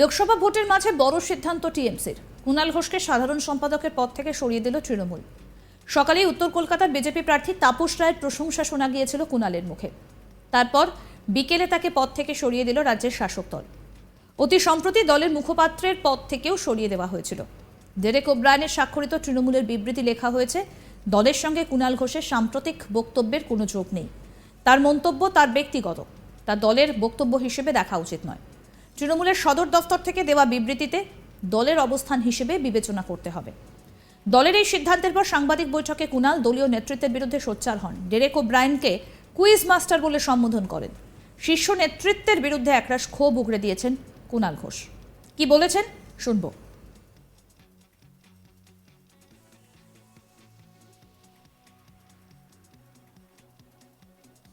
লোকসভা ভোটের মাঝে বড় সিদ্ধান্ত টিএমসির। কুণাল ঘোষকে সাধারণ সম্পাদকের পদ থেকে সরিয়ে দিল তৃণমূল। সকালেই উত্তর কলকাতার বিজেপি প্রার্থী তাপস রায়ের প্রশংসা শোনা গিয়েছিল কুণালের মুখে। তারপর বিকেলে তাকে পদ থেকে সরিয়ে দিল রাজ্যের শাসক দল। অতি সম্প্রতি দলের মুখপাত্রের পদ থেকেও সরিয়ে দেওয়া হয়েছিল। ডেরেক ওব্রায়নের স্বাক্ষরিত তৃণমূলের বিবৃতি লেখা হয়েছে, দলের সঙ্গে কুণাল ঘোষের সাম্প্রতিক বক্তব্যের কোনো যোগ নেই। তার মন্তব্য তার ব্যক্তিগত। তা দলের বক্তব্য হিসেবে দেখা উচিত নয়। তৃণমূলের সদর দফতর থেকে দেওয়া বিবৃতিতে দলের অবস্থান হিসেবে বিবেচনা করতে হবে। দলের এই সিদ্ধান্তের পর সাংবাদিক বৈঠকে কুণাল দলীয় নেতৃত্বের বিরুদ্ধে সোচ্চার হন। ডেরেক ও ব্রায়নকে কুইজ মাস্টার বলে সম্বোধন করেন। শীর্ষ নেতৃত্বের বিরুদ্ধে একরাশ ক্ষোভ উগড়ে দিয়েছেন কুণাল ঘোষ। কি বলেছেন? শুনব।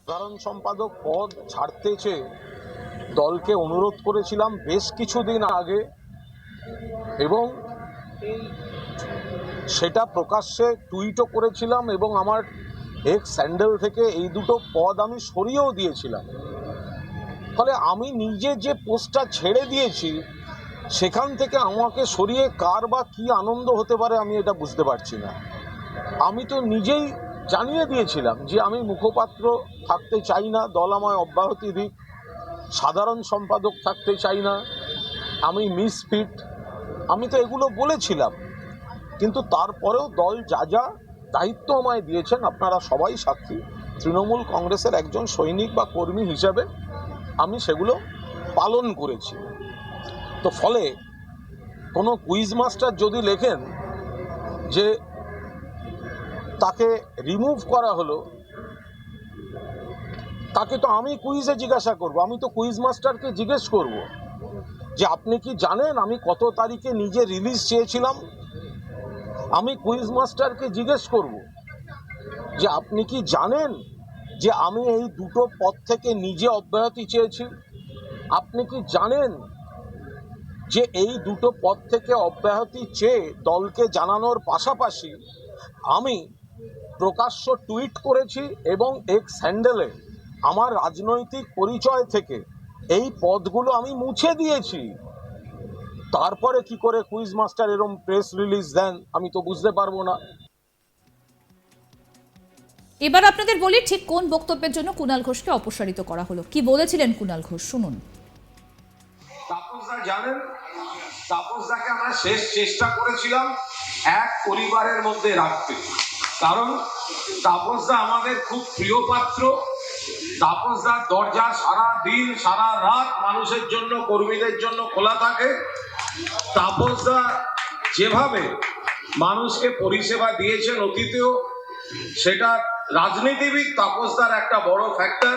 সাধারণ সম্পাদক পদ ছাড়তে চেয়ে দলকে অনুরোধ করেছিলাম বেশ কিছুদিন আগে এবং সেটা প্রকাশ্যে টুইটও করেছিলাম এবং আমার এক্স স্যান্ডেল থেকে এই দুটো পদ আমি সরিয়েও দিয়েছিলাম। ফলে আমি নিজে যে পোস্টটা ছেড়ে দিয়েছি, সেখান থেকে আমাকে সরিয়ে কার বা কী আনন্দ হতে পারে আমি এটা বুঝতে পারছি না। আমি তো নিজেই জানিয়ে দিয়েছিলাম যে আমি মুখপাত্র থাকতে চাই না, দল আমায় অব্যাহতি দিক। সাধারণ সম্পাদক থাকতে চাই না। আমি মিসফিট আমি তো এগুলো বলেছিলাম। কিন্তু তারপরেও দল যা যা দায়িত্ব আমায় দিয়েছেন, আপনারা সবাই সাক্ষী। তৃণমূল কংগ্রেসের একজন সৈনিক বা কর্মী হিসাবে আমি সেগুলো পালন করেছি। তো ফলে কোনো কুইজ মাস্টার যদি লেখেন যে তাকে রিমুভ করা হলো তাকে তো আমি কুইজে জিজ্ঞাসা করব, আমি তো কুইজ মাস্টারকে জিজ্ঞেস করব যে আপনি কি জানেন আমি কত তারিখে নিজে রিলিজ চেয়েছিলাম? আমি কুইজ মাস্টারকে জিজ্ঞেস করব যে আপনি কি জানেন যে আমি এই দুটো পদ থেকে নিজে অব্যাহতি চেয়েছি? আপনি কি জানেন যে এই দুটো পদ থেকে অব্যাহতি চেয়ে দলকে জানানোর পাশাপাশি আমি প্রকাশ্য টুইট করেছি এবং এক্স হ্যান্ডেলে আমার রাজনৈতিক পরিচয় থেকে এই পদগুলো আমি মুছে দিয়েছি। তারপরে কি করে কুইজ মাস্টার এরম প্রেস রিলিজ দেন আমি তো বুঝতে পারব না। এবার আপনাদের বলি ঠিক কোন বক্তব্যের জন্য কুণাল ঘোষকে অপসারিত করা হলো। কি বলেছিলেন কুণাল ঘোষ? শুনুন। তাপসদা জানেন? তাপসদাকে আমরা শেষ চেষ্টা করেছিলাম এক পরিবারের মধ্যে রাখতে। কারণ তাপসদা আমাদের খুব প্রিয় পাত্র। তাপসদার দরজা সারা দিন, সারা রাত মানুষের জন্য, কর্মীদের জন্য খোলা থাকে। তাপসদা যেভাবে মানুষকে পরিষেবা দিয়েছেন অতীতেও, সেটা রাজনীতিবিদ তাপসদার একটা বড় ফ্যাক্টর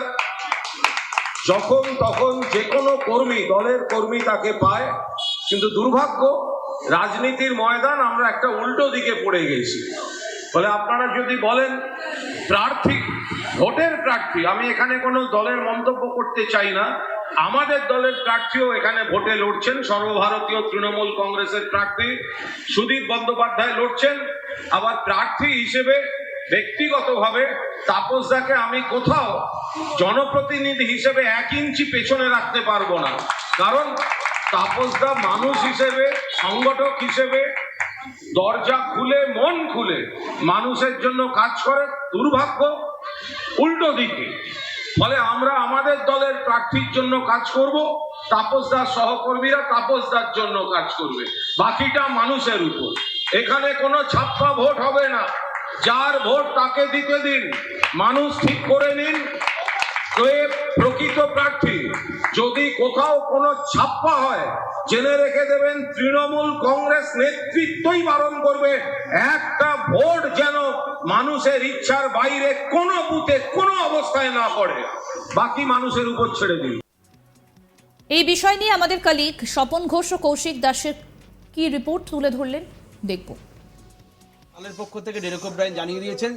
যখন তখন যে কোনো কর্মী, দলের কর্মী তাকে পায়। কিন্তু দুর্ভাগ্য, রাজনীতির ময়দান আমরা একটা উল্টো দিকে পড়ে গেছি। ফলে আপনারা যদি বলেন, প্রার্থী ভোটের প্রার্থী, আমি এখানে কোনো দলের মন্তব্য করতে চাই না। আমাদের দলের প্রার্থীও এখানে ভোটে লড়ছেন, সর্বভারতীয় তৃণমূল কংগ্রেসের প্রার্থী সুদীপ বন্দ্যোপাধ্যায় লড়ছেন। আবার প্রার্থী হিসেবে, ব্যক্তিগতভাবে তাপসদাকে আমি কোথাও জনপ্রতিনিধি হিসেবে এক ইঞ্চি পেছনে রাখতে পারব না। কারণ তাপসদা মানুষ হিসেবে, সংগঠক হিসেবে, দরজা খুলে, মন খুলে মানুষের জন্য কাজ করে, দুর্ভাগ্য। উল্টো দিকে। ফলে আমরা আমাদের দলের প্রার্থীর জন্য কাজ করব তাপসদার সহকর্মীরা তাপসদার জন্য কাজ করবে, বাকিটা মানুষের উপর। এখানে কোনো ছাপ্পা ভোট হবে না। যার ভোট তাকে দিতে দিন। মানুষ ঠিক করে নিন। প্রকৃত প্রার্থী। যদি কোথাও কোনো ছাপ্পা হয় জেনে রেখে দেবেন তৃণমূল কংগ্রেস নেতৃত্বই বারণ করবে। একটা ভোট যেন মানুষের ইচ্ছার বাইরে কোনো বুথে কোনো অবস্থায় না পড়ে। বাকি মানুষের উপর ছেড়ে দিন। এই বিষয় নিয়ে আমাদের কালিক স্বপন ঘোষ ও কৌশিক দাসের কি রিপোর্ট তুলে ধরলেন দেখব। দলের পক্ষ থেকে ডেরেক ব্রাইন জানিয়ে দিয়েছেন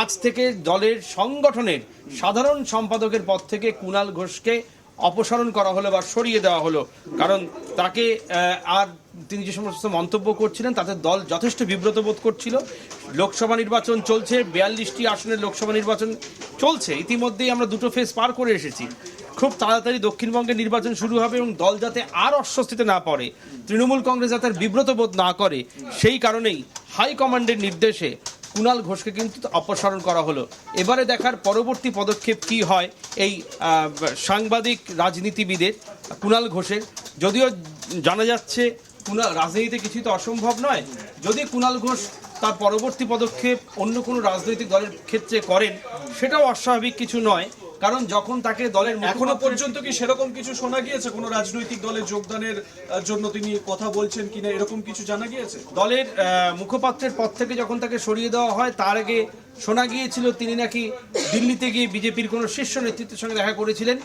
আজ থেকে দলের সংগঠনের সাধারণ সম্পাদকের পদ থেকে কুণাল ঘোষকে অপসারণ করা হলো বা সরিয়ে দেওয়া হলো। কারণ তাকে আর তিনি যে সমস্ত মন্তব্য করছিলেন, তাতে দল যথেষ্ট বিব্রত বোধ করছিল। লোকসভা নির্বাচন চলছে, বিয়াল্লিশটি আসনের লোকসভা নির্বাচন চলছে। ইতিমধ্যেই আমরা দুটো ফেজ পার করে এসেছি। খুব তাড়াতাড়ি দক্ষিণবঙ্গে নির্বাচন শুরু হবে এবং দল যাতে আর অস্বস্তিতে না পড়ে, তৃণমূল কংগ্রেস যাতে বিব্রত বোধ না করে, সেই কারণেই হাইকমান্ডের নির্দেশে কুণাল ঘোষকে কিন্তু অপসারণ করা হলো। এবারে দেখার পরবর্তী পদক্ষেপ কি হয় এই সাংবাদিক রাজনীতিবিদের কুনাল ঘোষের। যদিও জানা যাচ্ছে কুনাল, রাজনীতিতে কিছুই তো অসম্ভব নয়। যদি কুনাল ঘোষ তার পরবর্তী পদক্ষেপ অন্য কোনো রাজনৈতিক দলের ক্ষেত্রে করেন, সেটাও অস্বাভাবিক কিছু নয়। কারণ যখন তাকে দলের এখনও পর্যন্ত কি সেরকম কিছু শোনা গিয়েছে? কোনো রাজনৈতিক দলে যোগদানের জন্য তিনি কথা বলছেন কিনা এরকম কিছু জানা গিয়েছে? দলের আহ, মুখপাত্রের পদ থেকে যখন তাকে সরিয়ে দেওয়া হয় তার আগে শোনা গিয়েছিল তিনি নাকি দিল্লিতে গিয়ে বিজেপির কোনো শীর্ষ নেতৃত্বের সঙ্গে দেখা করেছিলেন।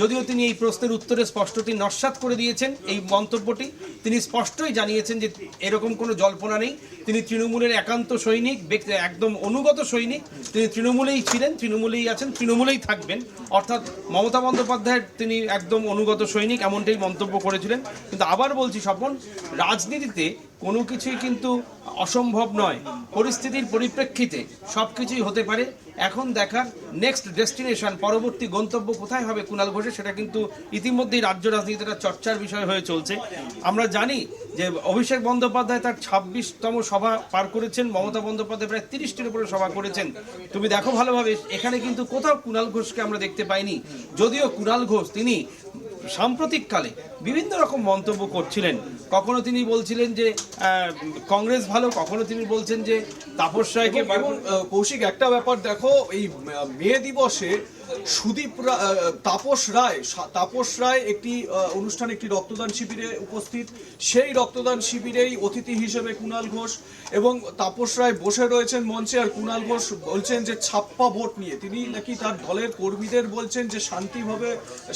যদিও তিনি এই প্রশ্নের উত্তরে স্পষ্টতই নস্বাত করে দিয়েছেন, এই মন্তব্যটি। তিনি স্পষ্টই জানিয়েছেন যে এরকম কোনো জল্পনা নেই। তিনি তৃণমূলের একান্ত সৈনিক, ব্যক্তি, একদম অনুগত সৈনিক। তিনি তৃণমূলেই ছিলেন, তৃণমূলেই আছেন, তৃণমূলেই থাকবেন। অর্থাৎ মমতা বন্দ্যোপাধ্যায়ের তিনি একদম অনুগত সৈনিক, এমনটাই মন্তব্য করেছিলেন। কিন্তু আবার বলছি, স্বপন, রাজনীতিতে কোনো কিছুই কিন্তু অসম্ভব নয়। পরিস্থিতির পরিপ্রেক্ষিতে সব কিছুই হতে পারে। এখন দেখার নেক্সট ডেস্টিনেশন পরবর্তী গন্তব্য কোথায় হবে কুণাল ঘোষের, সেটা কিন্তু ইতিমধ্যেই রাজ্য রাজনীতিতে একটা চর্চার বিষয় হয়ে চলছে। আমরা জানি যে অভিষেক বন্দ্যোপাধ্যায় তার ছাব্বিশতম সভা পার করেছেন, মমতা বন্দ্যোপাধ্যায় প্রায় তিরিশটির উপরে সভা করেছেন। তুমি দেখো ভালোভাবে, এখানে কিন্তু কোথাও কুণাল ঘোষকে আমরা দেখতে পাইনি। যদিও কুণাল ঘোষ, তিনি সাম্প্রতিককালে বিভিন্ন রকম মন্তব্য করছিলেন। কখনো তিনি বলছিলেন যে কংগ্রেস ভালো কখনো তিনি বলছেন যে তাপস রায়কে কৌশিক একটা ব্যাপার দেখো এই মে দিবসে সুদীপ তাপস রায় তাপস রায় একটি অনুষ্ঠান একটি রক্তদান শিবিরে উপস্থিত। সেই রক্তদান শিবিরেই অতিথি হিসেবে কুণাল ঘোষ এবং তাপস রায় বসে রয়েছেন মঞ্চে আর কুণাল ঘোষ বলছেন যে ছাপ্পা ভোট নিয়ে। তিনি নাকি তার দলের কর্মীদের বলছেন যে শান্তিভাবে,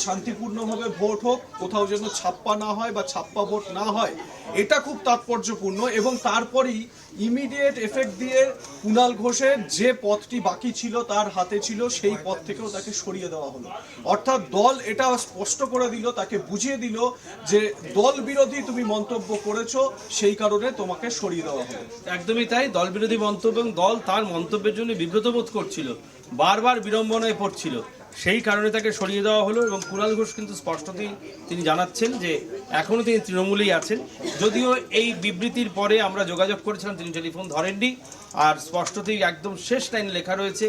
শান্তিপূর্ণভাবে ভোট হোক, কোথাও যেন ছাপ্পা না হয় বা ছাপ্পা ভোট না হয়। এটা খুব তাৎপর্যপূর্ণ এবং তারপরেই ইমিডিয়েট এফেক্ট দিয়ে কুণাল ঘোষের যে পথটি বাকি ছিল, তার হাতে ছিল, সেই পথ থেকেও তাকে সরিয়ে দেওয়া হলো। অর্থাৎ দল এটা স্পষ্ট করে দিল, তাকে বুঝিয়ে দিল যে দল বিরোধী তুমি মন্তব্য করেছ, সেই কারণে তোমাকে সরিয়ে দেওয়া হলো। একদমই তাই, দল বিরোধী মন্তব্য এবং দল তার মন্তব্যের জন্য বিব্রত বোধ করছিল। বারবার বিড়ম্বনায় পড়ছিল। সেই কারণে তাকে সরিয়ে দেওয়া হলো এবং কুণাল ঘোষ কিন্তু স্পষ্টতই তিনি জানাচ্ছেন যে এখনও তিনি তৃণমূলেই আছেন। যদিও এই বিবৃতির পরে আমরা যোগাযোগ করেছিলাম, তিনি টেলিফোন ধরেননি। আর স্পষ্টতই একদম শেষ লাইনে লেখা রয়েছে,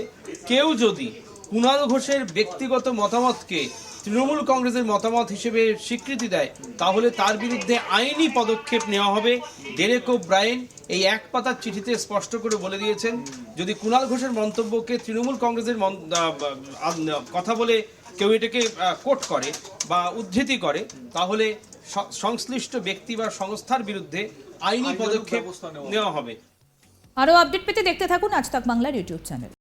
কেউ যদি কুণাল ঘোষের ব্যক্তিগত মতামতকে তৃণমূল কংগ্রেসের মতামত হিসেবে স্বীকৃতি দেয়। তাহলে তার বিরুদ্ধে আইনি পদক্ষেপ নেওয়া হবে। ডেরেক ও ব্রায়েন এই এক পাতার চিঠিতে স্পষ্ট করে বলে দিয়েছেন যদি কুণাল ঘোষের মন্তব্যকে তৃণমূল কংগ্রেসের কথা বলে কেউ এটাকে কোট করে বা উদ্ধৃতি করে তাহলে সংশ্লিষ্ট ব্যক্তি বা সংস্থার বিরুদ্ধে আইনি পদক্ষেপ নেওয়া হবে। নেওয়া হবে। আরও আপডেট পেতে দেখতে থাকুন আজ তাক বাংলার ইউটিউব চ্যানেল।